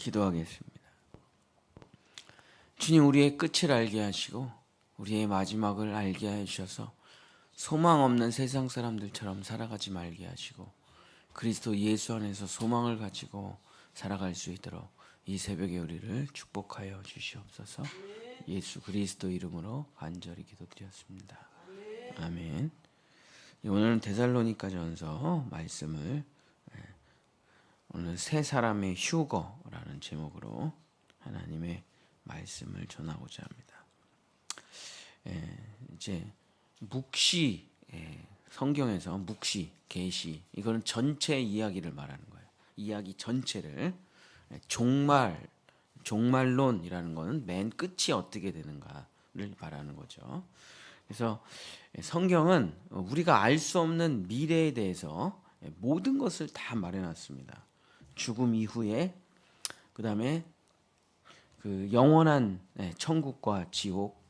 기도하겠습니다. 주님 우리의 끝을 알게 하시고 우리의 마지막을 알게 해 주셔서 소망 없는 세상 사람들처럼 살아가지 말게 하시고 그리스도 예수 안에서 소망을 가지고 살아갈 수 있도록 이 새벽에 우리를 축복하여 주시옵소서. 예수 그리스도 이름으로 간절히 기도드렸습니다. 아멘. 오늘은 데살로니가전서 말씀을 예, 오늘 세 사람의 휴거라는 제목으로 하나님의 말씀을 전하고자 합니다. 예, 이제 묵시 예, 성경에서 묵시 계시 이거는 전체 이야기를 말하는 거예요. 이야기 전체를 예, 종말 종말론이라는 거는 맨 끝이 어떻게 되는가를 말하는 거죠. 그래서 성경은 우리가 알 수 없는 미래에 대해서 모든 것을 다 말해놨습니다. 죽음 이후에 그 다음에 그 영원한 천국과 지옥,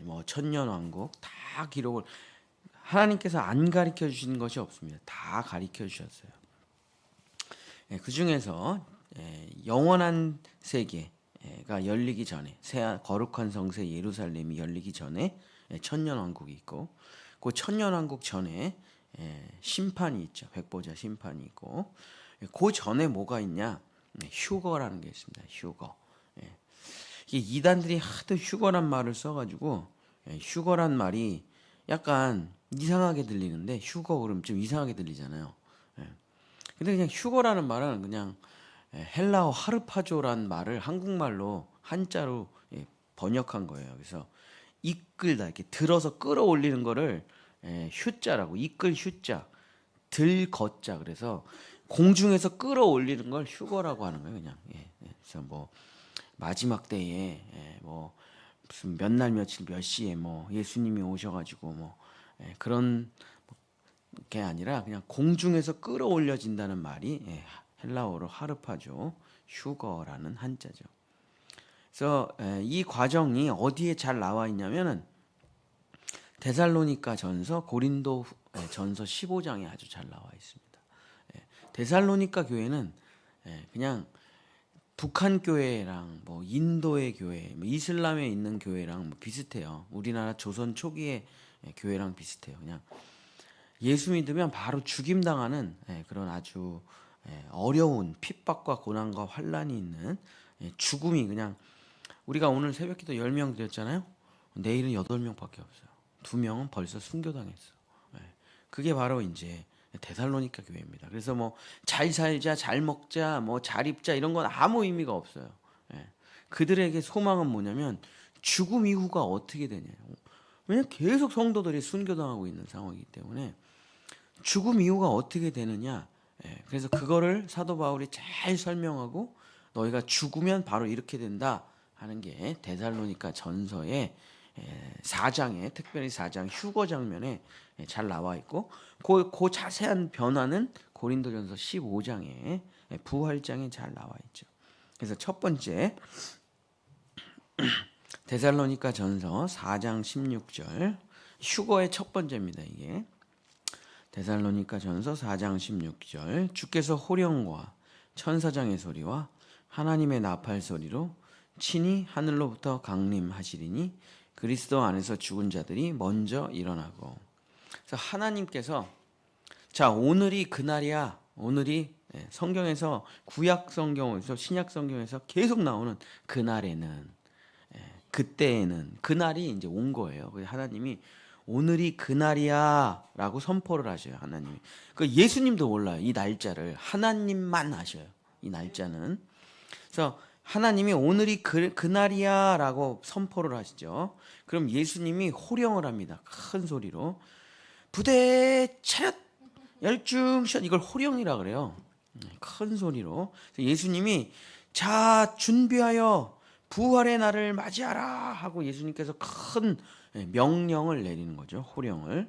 뭐 천년 왕국 다 기록을 하나님께서 안 가르쳐 주시는 것이 없습니다. 다 가르쳐 주셨어요. 그 중에서 영원한 세계가 열리기 전에 새 거룩한 성세 예루살렘이 열리기 전에 천년 왕국이 있고 그 천년 왕국 전에 심판이 있죠. 백보자 심판이 있고 그 전에 뭐가 있냐? 휴거라는 게 있습니다. 휴거. 이게 이단들이 하도 휴거란 말을 써가지고 휴거란 말이 약간 이상하게 들리는데 휴거 그럼 좀 이상하게 들리잖아요. 근데 그냥 휴거라는 말은 그냥 헬라어 하르파조란 말을 한국말로 한자로 번역한 거예요. 그래서 이끌다 이렇게 들어서 끌어올리는 거를 휴자라고 이끌 휴자 들거자 그래서 공중에서 끌어올리는 걸 휴거라고 하는 거예요. 그냥 예, 그래서 뭐 마지막 때에 뭐 무슨 몇 날 며칠 몇 시에 뭐 예수님이 오셔가지고 뭐 그런 게 아니라 그냥 공중에서 끌어올려진다는 말이 헬라어로 하르파죠. 휴거라는 한자죠. 그래서 이 과정이 어디에 잘 나와 있냐면은 데살로니가 전서, 고린도 전서 15장에 아주 잘 나와 있습니다. 데살로니가 교회는 그냥 북한 교회랑 뭐 인도의 교회, 뭐 이슬람에 있는 교회랑 뭐 비슷해요. 우리나라 조선 초기의 교회랑 비슷해요. 그냥 예수 믿으면 바로 죽임 당하는 그런 아주 어려운 핍박과 고난과 환란이 있는 죽음이 그냥 우리가 오늘 새벽기도 10명 드렸잖아요. 내일은 8명밖에 없어요. 두 명은 벌써 순교당했어. 예. 그게 바로 이제 데살로니카 교회입니다. 그래서 뭐 잘 살자, 잘 먹자, 뭐 잘 입자 이런 건 아무 의미가 없어요. 예. 그들에게 소망은 뭐냐면 죽음 이후가 어떻게 되냐. 왜냐면 계속 성도들이 순교당하고 있는 상황이기 때문에 죽음 이후가 어떻게 되느냐. 예. 그래서 그거를 사도 바울이 잘 설명하고 너희가 죽으면 바로 이렇게 된다. 하는 게 데살로니카 전서의 4장에 특별히 4장 휴거 장면에 잘 나와 있고 그, 그 자세한 변화는 고린도전서 15장에 부활장에 잘 나와 있죠. 그래서 첫 번째 데살로니카 전서 4장 16절 휴거의 첫 번째입니다. 이게 데살로니카 전서 4장 16절 주께서 호령과 천사장의 소리와 하나님의 나팔 소리로 친히 하늘로부터 강림하시리니 그리스도 안에서 죽은 자들이 먼저 일어나고 그래서 하나님께서 자 오늘이 그날이야 오늘이 예, 성경에서 구약 성경에서 신약 성경에서 계속 나오는 그날에는 예, 그때에는 그날이 이제 온 거예요. 하나님이 오늘이 그날이야라고 선포를 하셔요. 하나님이 그 예수님도 몰라요. 이 날짜를 하나님만 아셔요. 이 날짜는 그래서 하나님이 오늘이 그, 그날이야라고 선포를 하시죠. 그럼 예수님이 호령을 합니다. 큰 소리로 부대 차렷 열중 샷 이걸 호령이라 그래요. 큰 소리로 예수님이 자 준비하여 부활의 날을 맞이하라 하고 예수님께서 큰 명령을 내리는 거죠. 호령을.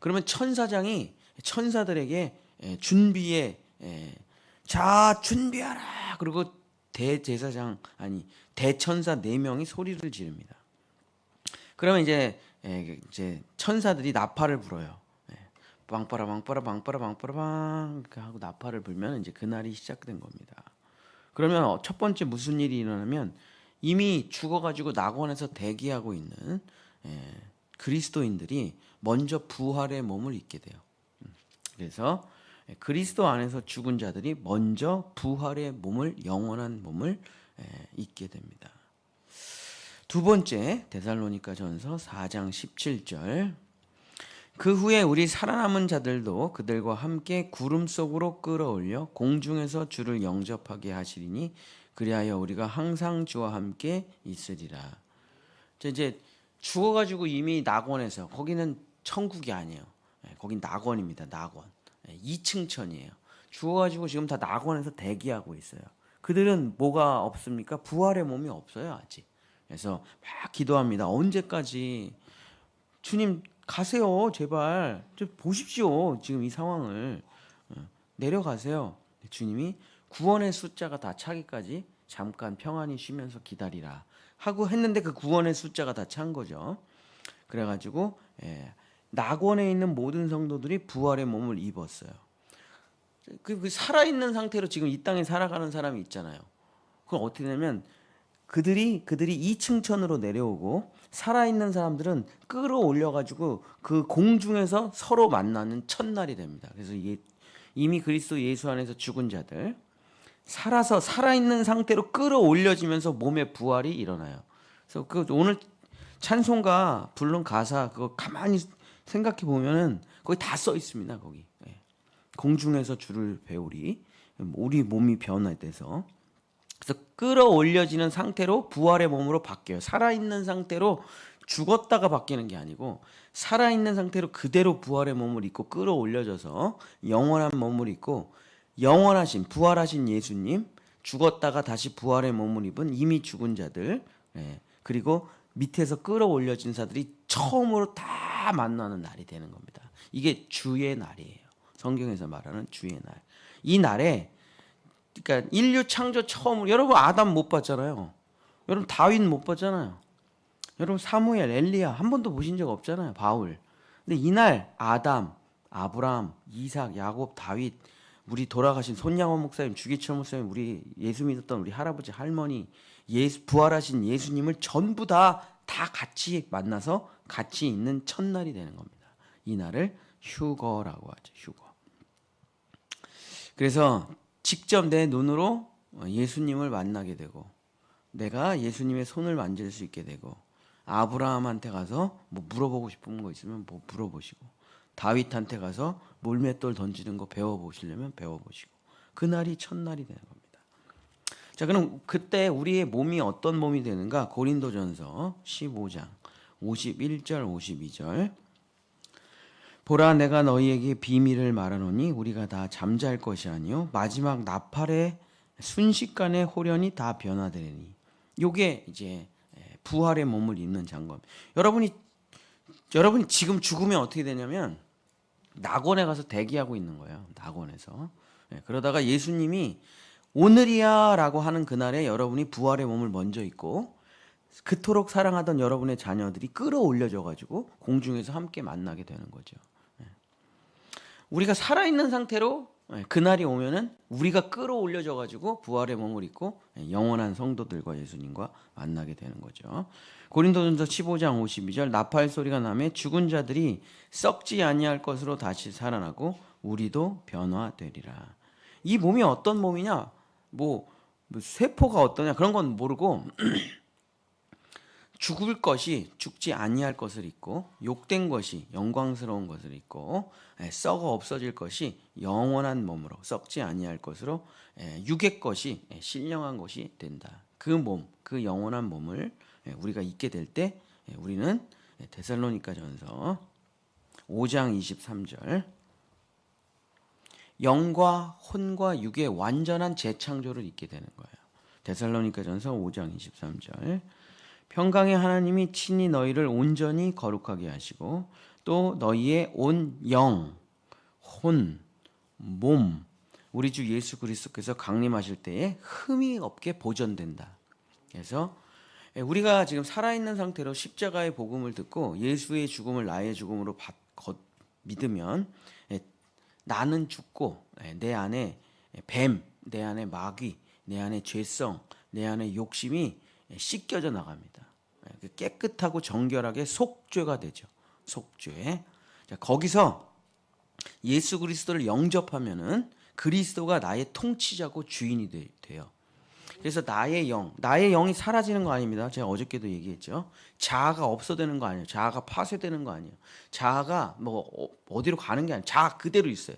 그러면 천사장이 천사들에게 준비해 자 준비하라 그리고 대제사장 아니 대천사 네 명이 소리를 지릅니다. 그러면 이제 이제 천사들이 나팔을 불어요. 빵빠라 빵빠라 빵빠라 빵빠라 빵 하고 나팔을 불면 이제 그날이 시작된 겁니다. 그러면 어, 첫 번째 무슨 일이 일어나면 이미 죽어가지고 낙원에서 대기하고 있는 예, 그리스도인들이 먼저 부활의 몸을 입게 돼요. 음, 그래서 예, 그리스도 안에서 죽은 자들이 먼저 부활의 몸을 영원한 몸을 예, 입게 됩니다. 두 번째 데살로니가 전서 4장 17절 그 후에 우리 살아남은 자들도 그들과 함께 구름 속으로 끌어올려 공중에서 주를 영접하게 하시리니 그리하여 우리가 항상 주와 함께 있으리라. 이제 죽어가지고 이미 낙원에서 거기는 천국이 아니에요. 예, 거긴 낙원입니다. 낙원. 2층 천이에요. 죽어가지고 지금 다 낙원에서 대기하고 있어요. 그들은 뭐가 없습니까? 부활의 몸이 없어요 아직. 그래서 막 기도합니다. 언제까지 주님 가세요 제발 좀 보십시오 지금 이 상황을 어, 내려가세요. 주님이 구원의 숫자가 다 차기까지 잠깐 평안히 쉬면서 기다리라 하고 했는데 그 구원의 숫자가 다 찬 거죠. 그래가지고 예, 낙원에 있는 모든 성도들이 부활의 몸을 입었어요. 그, 그 살아있는 상태로 지금 이 땅에 살아가는 사람이 있잖아요. 그건 어떻게 되면 그들이 그들이 2층천으로 내려오고 살아있는 사람들은 끌어올려 가지고 그 공중에서 서로 만나는 첫날이 됩니다. 그래서 이미 그리스도 예수 안에서 죽은 자들 살아서 살아있는 상태로 끌어올려지면서 몸의 부활이 일어나요. 그래서 그 오늘 찬송가 부른 가사 그거 가만히 생각해 보면은 거기 다 써 있습니다. 거기 예. 공중에서 주를 배우리 우리 몸이 변화돼서 그래서 끌어올려지는 상태로 부활의 몸으로 바뀌어요. 살아있는 상태로 죽었다가 바뀌는 게 아니고 살아있는 상태로 그대로 부활의 몸을 입고 끌어올려져서 영원한 몸을 입고 영원하신 부활하신 예수님 죽었다가 다시 부활의 몸을 입은 이미 죽은 자들 예, 그리고 밑에서 끌어올려진 자들이 처음으로 다 만나는 날이 되는 겁니다. 이게 주의 날이에요. 성경에서 말하는 주의 날. 이 날에 그러니까 인류 창조 처음으로 여러분 아담 못 봤잖아요. 여러분 다윗 못 봤잖아요. 여러분 사무엘, 엘리야 한 번도 보신 적 없잖아요. 바울. 근데 이날 아담, 아브라함, 이삭, 야곱, 다윗 우리 돌아가신 손양원 목사님, 주기철 목사님, 우리 예수 믿었던 우리 할아버지, 할머니, 예수 부활하신 예수님을 전부 다다 같이 만나서 같이 있는 첫날이 되는 겁니다. 이 날을 휴거라고 하죠. 휴거. 그래서 직접 내 눈으로 예수님을 만나게 되고 내가 예수님의 손을 만질 수 있게 되고 아브라함한테 가서 뭐 물어보고 싶은 거 있으면 뭐 물어보시고 다윗한테 가서 물맷돌 던지는 거 배워 보시려면 배워 보시고 그날이 첫날이 되는 겁니다. 자 그럼 그때 우리의 몸이 어떤 몸이 되는가 고린도전서 15장 51절 52절 보라 내가 너희에게 비밀을 말하노니 우리가 다 잠잘 것이 아니요 마지막 나팔의 순식간에 호련이 다 변화되리니 요게 이제 부활의 몸을 입는 장검. 여러분이 여러분이 지금 죽으면 어떻게 되냐면 낙원에 가서 대기하고 있는 거예요. 낙원에서. 그러다가 예수님이 오늘이야 라고 하는 그날에 여러분이 부활의 몸을 먼저 입고 그토록 사랑하던 여러분의 자녀들이 끌어올려져 가지고 공중에서 함께 만나게 되는 거죠. 우리가 살아있는 상태로 예, 그날이 오면은 우리가 끌어올려져 가지고 부활의 몸을 입고 예, 영원한 성도들과 예수님과 만나게 되는 거죠. 고린도전서 15장 52절 나팔 소리가 나매 죽은 자들이 썩지 아니할 것으로 다시 살아나고 우리도 변화되리라. 이 몸이 어떤 몸이냐? 뭐, 뭐 세포가 어떠냐 그런 건 모르고 죽을 것이 죽지 아니할 것을 잊고 욕된 것이 영광스러운 것을 잊고 예, 썩어 없어질 것이 영원한 몸으로 썩지 아니할 것으로 예, 육의 것이 예, 신령한 것이 된다. 그 몸, 그 영원한 몸을 우리가 잊게 될 때 우리는 데살로니가 전서 5장 23절 영과 혼과 육의 완전한 재창조를 잊게 되는 거예요. 데살로니가전서 5장 23절 평강의 하나님이 친히 너희를 온전히 거룩하게 하시고 또 너희의 온 영, 혼, 몸 우리 주 예수 그리스도께서 강림하실 때에 흠이 없게 보존된다. 그래서 우리가 지금 살아있는 상태로 십자가의 복음을 듣고 예수의 죽음을 나의 죽음으로 받, 거, 믿으면 나는 죽고 내 안에 뱀, 내 안에 마귀, 내 안에 죄성, 내 안에 욕심이 씻겨져 나갑니다. 그 깨끗하고 정결하게 속죄가 되죠. 속죄. 자, 거기서 예수 그리스도를 영접하면은 그리스도가 나의 통치자고 주인이 되, 돼요. 그래서 나의 영, 나의 영이 사라지는 거 아닙니다. 제가 어저께도 얘기했죠. 자아가 없어되는 거 아니에요. 자아가 파쇄되는 거 아니에요. 자아가 뭐 어- 어디로 가는 게 아니에요. 자아 그대로 있어요.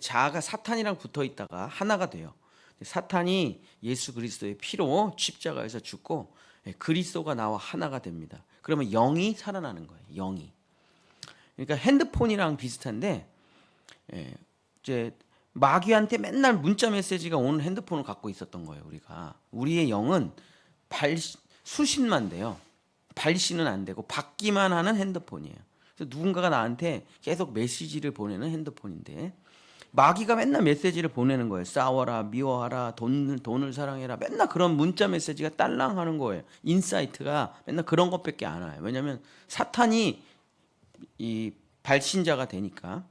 자아가 사탄이랑 붙어 있다가 하나가 돼요. 사탄이 예수 그리스도의 피로 십자가에서 죽고 예, 그리스도가 나와 하나가 됩니다. 그러면 영이 살아나는 거예요. 영이. 그러니까 핸드폰이랑 비슷한데 예, 이제 마귀한테 맨날 문자 메시지가 오는 핸드폰을 갖고 있었던 거예요. 우리가 우리의 영은 발 수신만 돼요. 발신은 안 되고 받기만 하는 핸드폰이에요. 그래서 누군가가 나한테 계속 메시지를 보내는 핸드폰인데 마귀가 맨날 메시지를 보내는 거예요. 싸워라, 미워하라, 돈, 돈을 사랑해라. 맨날 그런 문자 메시지가 딸랑 하는 거예요. 인사이트가 맨날 그런 것밖에 안 와요. 왜냐하면 사탄이 이 발신자가 되니까.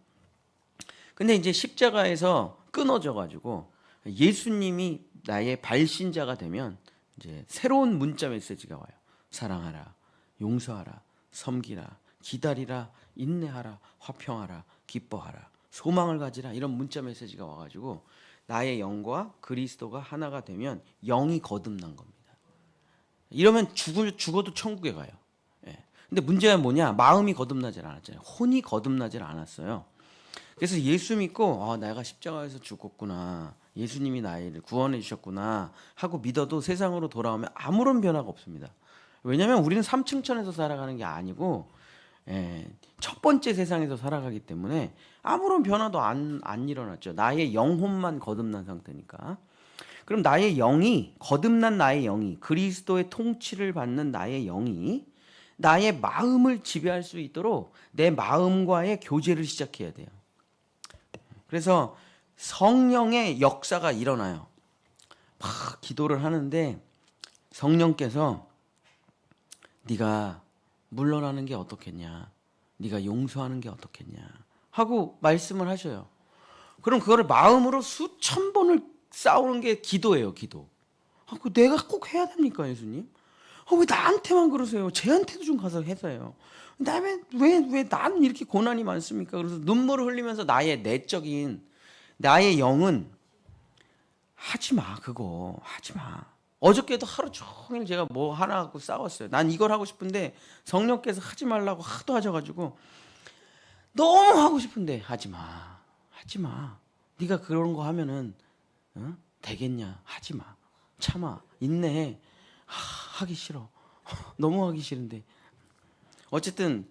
근데 이제 십자가에서 끊어져 가지고 예수님이 나의 발신자가 되면 이제 새로운 문자 메시지가 와요. 사랑하라, 용서하라, 섬기라, 기다리라, 인내하라, 화평하라, 기뻐하라, 소망을 가지라 이런 문자 메시지가 와가지고 나의 영과 그리스도가 하나가 되면 영이 거듭난 겁니다. 이러면 죽을 죽어도 천국에 가요. 예. 근데 문제가 뭐냐? 마음이 거듭나질 않았잖아요. 혼이 거듭나질 않았어요. 그래서 예수 믿고 아, 내가 십자가에서 죽었구나. 예수님이 나를 구원해 주셨구나 하고 믿어도 세상으로 돌아오면 아무런 변화가 없습니다. 왜냐하면 우리는 삼층천에서 살아가는 게 아니고 예, 첫 번째 세상에서 살아가기 때문에 아무런 변화도 안, 안 일어났죠. 나의 영혼만 거듭난 상태니까. 그럼 나의 영이 거듭난 나의 영이 그리스도의 통치를 받는 나의 영이 나의 마음을 지배할 수 있도록 내 마음과의 교제를 시작해야 돼요. 그래서 성령의 역사가 일어나요. 막 기도를 하는데 성령께서 네가 물러나는 게 어떻겠냐? 네가 용서하는 게 어떻겠냐? 하고 말씀을 하셔요. 그럼 그거를 마음으로 수천 번을 싸우는 게 기도예요, 기도. 아, 그 내가 꼭 해야 됩니까, 예수님? 아, 왜 나한테만 그러세요? 쟤한테도 좀 가서 해서요. 왜, 왜 나는 이렇게 고난이 많습니까? 그래서 눈물을 흘리면서 나의 내적인 나의 영은 하지 마 그거 하지 마. 어저께도 하루 종일 제가 뭐 하나 갖고 싸웠어요. 난 이걸 하고 싶은데 성령께서 하지 말라고 하도 하셔가지고 너무 하고 싶은데 하지 마, 하지 마. 네가 그런 거 하면은 어? 되겠냐? 하지 마. 참아, 인내해. 하, 하기 싫어. 너무 하기 싫은데. 어쨌든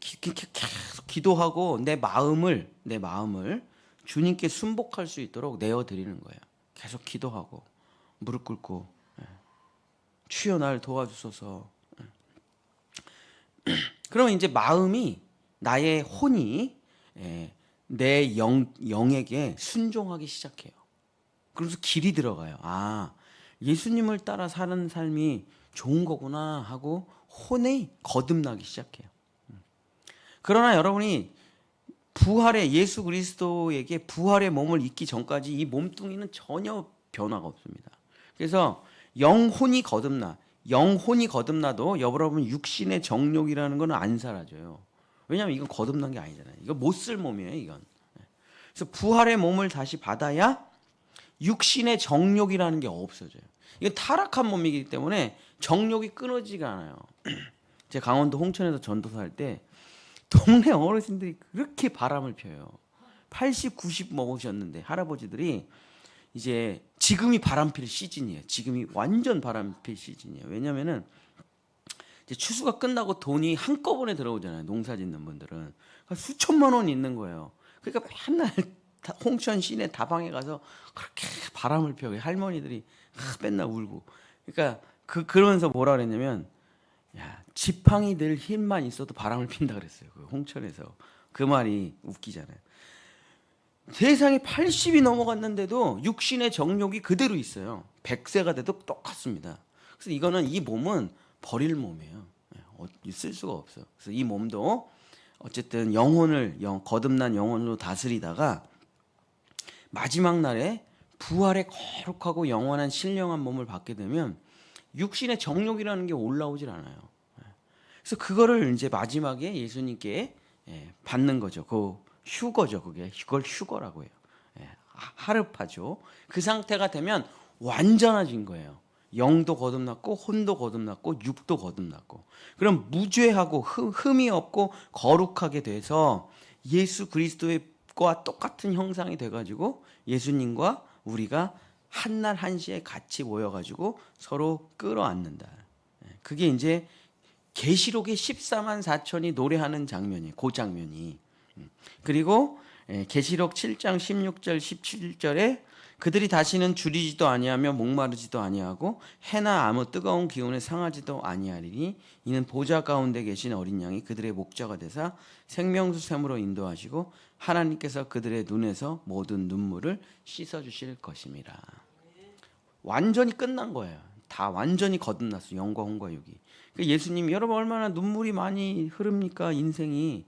기- 기- 기- 계속 기도하고 내 마음을 내 마음을 주님께 순복할 수 있도록 내어 드리는 거예요. 계속 기도하고 무릎 꿇고 예. 주여 날 도와주소서. 예. 그러면 이제 마음이 나의 혼이 예, 내 영, 영에게 순종하기 시작해요. 그래서 길이 들어가요. 아, 예수님을 따라 사는 삶이 좋은 거구나 하고 혼이 거듭나기 시작해요. 음. 그러나 여러분이 부활의 예수 그리스도에게 부활의 몸을 잊기 전까지 이 몸뚱이는 전혀 변화가 없습니다. 그래서 영혼이 거듭나 영혼이 거듭나도 여러분 육신의 정욕이라는 거는 안 사라져요. 왜냐하면 이건 거듭난 게 아니잖아요. 이거 못 쓸 몸이에요, 이건. 그래서 부활의 몸을 다시 받아야 육신의 정욕이라는 게 없어져요. 이건 타락한 몸이기 때문에 정욕이 끊어지가 않아요. 제가 강원도 홍천에서 전도사 할 때 동네 어르신들이 그렇게 바람을 펴요. 80, 90 먹으셨는데 할아버지들이 이제 지금이 바람 필 시즌이에요. 지금이 완전 바람 필 시즌이에요. 왜냐면은 이제 추수가 끝나고 돈이 한꺼번에 들어오잖아요. 농사 짓는 분들은. 그러니까 수천만 원 있는 거예요. 그러니까 맨날 다- 홍천 시내 다방에 가서 그렇게 바람을 펴요. 할머니들이 아, 맨날 울고. 그러니까 그 그러면서 뭐라 그랬냐면 야, 지팡이 들 힘만 있어도 바람을 핀다 그랬어요. 그 홍천에서. 그 말이 웃기잖아요. 세상이 80이 넘어갔는데도 육신의 정욕이 그대로 있어요. 100세가 돼도 똑같습니다. 그래서 이거는 이 몸은 버릴 몸이에요. 예, 어, 쓸 수가 없어요. 그래서 이 몸도 어쨌든 영혼을 영, 거듭난 영혼으로 다스리다가 마지막 날에 부활의 거룩하고 영원한 신령한 몸을 받게 되면 육신의 정욕이라는 게 올라오질 않아요. 그래서 그거를 이제 마지막에 예수님께 예, 받는 거죠. 그 휴거죠. 그게 그걸 휴거라고 해요. 예, 하- 하르파죠. 그 상태가 되면 완전해진 거예요. 영도 거듭났고 혼도 거듭났고 육도 거듭났고 그럼 무죄하고 흠- 흠이 없고 거룩하게 돼서 예수 그리스도의 과 똑같은 형상이 돼가지고 예수님과 우리가 한날 한시에 같이 모여가지고 서로 끌어안는다. 예, 그게 이제 계시록의 14만 4천이 노래하는 장면이에요. 그 장면이. 음. 그리고 예, 계시록 7장 16절 17절에 그들이 다시는 줄이지도 아니하며 목마르지도 아니하고 해나 아무 뜨거운 기운에 상하지도 아니하리니 이는 보좌 가운데 계신 어린 양이 그들의 목자가 되사 생명수 샘으로 인도하시고 하나님께서 그들의 눈에서 모든 눈물을 씻어 주실 것임이라. 완전히 끝난 거예요. 다 완전히 거듭났어. 영과 혼과 육이. 그 예수님이 여러분 얼마나 눈물이 많이 흐릅니까 인생이.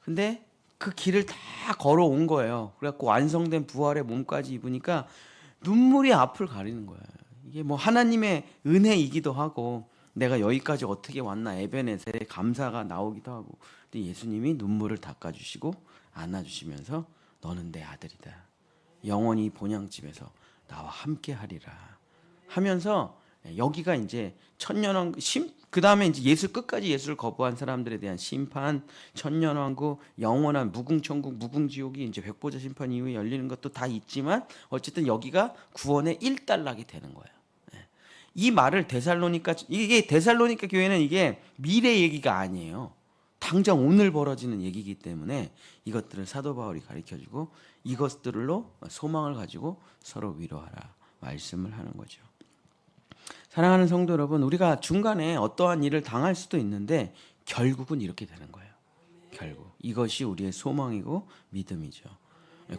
근데 그 길을 다 걸어온 거예요. 그래갖고 완성된 부활의 몸까지 입으니까 눈물이 앞을 가리는 거예요. 이게 뭐 하나님의 은혜이기도 하고 내가 여기까지 어떻게 왔나 에베네셀의 감사가 나오기도 하고 근데 예수님이 눈물을 닦아주시고 안아주시면서 너는 내 아들이다. 영원히 본향집에서 나와 함께 하리라 하면서 여기가 이제 천년왕 심 그다음에 이제 예수 끝까지 예수를 거부한 사람들에 대한 심판 천년왕국 영원한 무궁천국 무궁지옥이 이제 백보자 심판 이후에 열리는 것도 다 있지만 어쨌든 여기가 구원의 일단락이 되는 거예요. 예. 이 말을 데살로니까 이게 데살로니까 교회는 이게 미래 얘기가 아니에요. 당장 오늘 벌어지는 얘기이기 때문에 이것들을 사도 바울이 가르쳐 주고 이것들로 소망을 가지고 서로 위로하라 말씀을 하는 거죠. 사랑하는 성도 여러분, 우리가 중간에 어떠한 일을 당할 수도 있는데 결국은 이렇게 되는 거예요. 결국 이것이 우리의 소망이고 믿음이죠.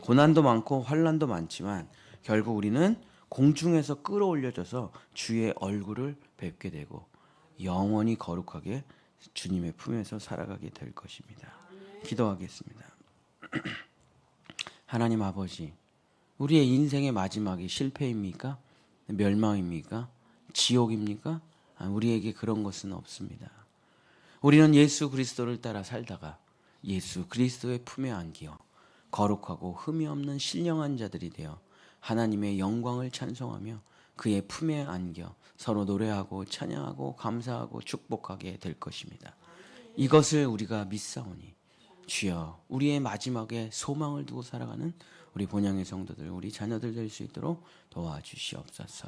고난도 많고 환란도 많지만 결국 우리는 공중에서 끌어올려져서 주의 얼굴을 뵙게 되고 영원히 거룩하게 주님의 품에서 살아가게 될 것입니다. 기도하겠습니다. 하나님 아버지, 우리의 인생의 마지막이 실패입니까? 멸망입니까? 지옥입니까? 아, 우리에게 그런 것은 없습니다. 우리는 예수 그리스도를 따라 살다가 예수 그리스도의 품에 안기어 거룩하고 흠이 없는 신령한 자들이 되어 하나님의 영광을 찬송하며 그의 품에 안겨 서로 노래하고 찬양하고 감사하고 축복하게 될 것입니다. 이것을 우리가 믿사오니 주여 우리의 마지막에 소망을 두고 살아가는 우리 본향의 성도들 우리 자녀들 될 수 있도록 도와주시옵소서.